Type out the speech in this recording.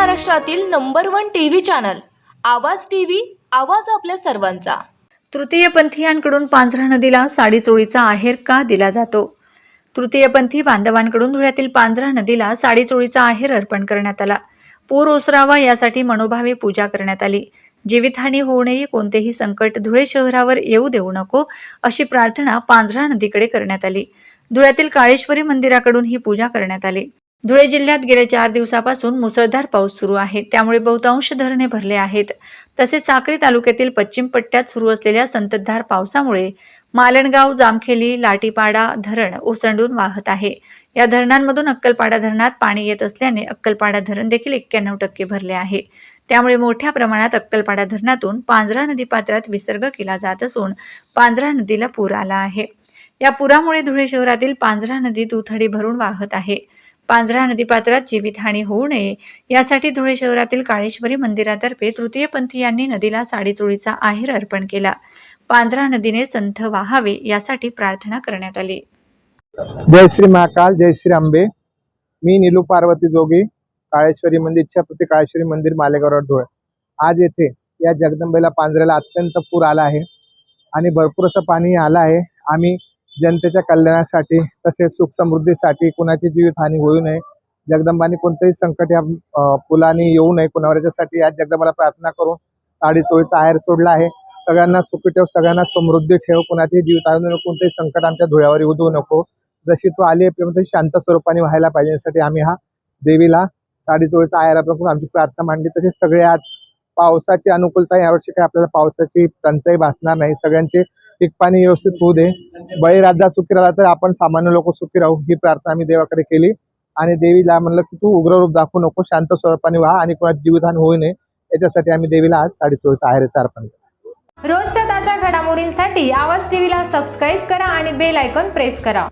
महाराष्ट्रातील number one TV channel Awaaz TV Awaaz आपल्या सर्वांचा. तृतीयपंथीयांकडून पांझरा नदीला साडीचोळीचा आहेर का दिला जातो? तृतीयपंथी बांधवांकडून धुळ्यातील पांझरा नदीला साडीचोळीचा आहेर अर्पण करण्यात आला. पूर ओसरावा यासाठी मनोभावे पूजा करण्यात आली. जीवितहानी होऊ नये कोणतेही संकट धुळे शहरावर येऊ देऊ नको अशी प्रार्थना पांझरा नदीकडे करण्यात आली. धुळ्यातील काळेश्वरी मंदिराकडून ही पूजा करण्यात आली. धुळे जिल्ह्यात गेल्या चार दिवसापासून मुसळधार पाऊस सुरू आहे. त्यामुळे बहुतांश धरणे भरले आहेत. तसेच साक्री तालुक्यातील पश्चिम पट्ट्यात सुरू असलेल्या संततधार पावसामुळे मालणगाव जामखेली लाटीपाडा धरण ओसंडून वाहत आहे. या धरणांमधून अक्कलपाडा धरणात पाणी येत असल्याने अक्कलपाडा धरण देखील एक्क्याण्णव टक्के भरले आहे. त्यामुळे मोठ्या प्रमाणात अक्कलपाडा धरणातून पांझरा नदी पात्रात विसर्ग केला जात असून पांझरा नदीला पूर आला आहे. या पुरामुळे धुळे शहरातील पांझरा नदी दुथडी भरून वाहत आहे. पांझरा नदीपात्रात जीवितहानी होऊ नये यासाठी धुळे शहरातील काळेश्वरी मंदिरातर्फे तृतीयपंथीयांनी नदीला साडीचोळीचा आहेर अर्पण केला. पांझरा नदीने संथ वाहावे यासाठी प्रार्थना करण्यात आली. जय श्री महाकाल जय श्री आंबे. मी निलू पार्वती जोगी काळेश्वरी मंदिर इच्छापती काळेश्वरी मंदिर मालेगाव धुळे. आज येथे या जगदंबेला पांजऱ्याला अत्यंत पूर आला आहे आणि भरपूर असं पाणी आलं आहे. आम्ही जनतेच्या कल्याणासाठी तसेच सुख समृद्धीसाठी कुणाची जीवितहानी होऊ नये. जगदंबाने कोणतेही संकट या पुलाने येऊ नये कुणावर याच्यासाठी आज जगदंबाला प्रार्थना करून साडी चोळीचा आहेर सोडला आहे. सगळ्यांना सुखी ठेव सगळ्यांना समृद्धी ठेव. कुणाची जीवितहानी नको कोणतेही संकट आमच्या धुळ्यावर येऊ देऊ नको. जशी तू आली आहे तशी शांत स्वरूपाने व्हायला पाहिजे. यासाठी आम्ही हा देवीला साडी चोळीचा आयर आमची प्रार्थना मांडली. तसेच सगळे आज पावसाची अनुकूलता यावर्षी काही आपल्याला पावसाची टंचाई भासणार नाही. सगळ्यांचे पीक पाणी व्यवस्थित होऊ दे. बळीराजा सुखी राहिला तर आपण सामान्य लोक सुखी राहू ही प्रार्थना आम्ही देवाकडे केली. आणि देवीला म्हणलं की तू उग्र रूप दाखवू नको शांत स्वरूपाने व्हा आणि कोणाची जीवधान होऊ नये. याच्यासाठी आम्ही देवीला आज साडे चोळीचा आहेरचं अर्पण रोजच्या ताज्या घडामोडींसाठी आवाज टीव्हीला सबस्क्राईब करा आणि बेल आयकॉन प्रेस करा.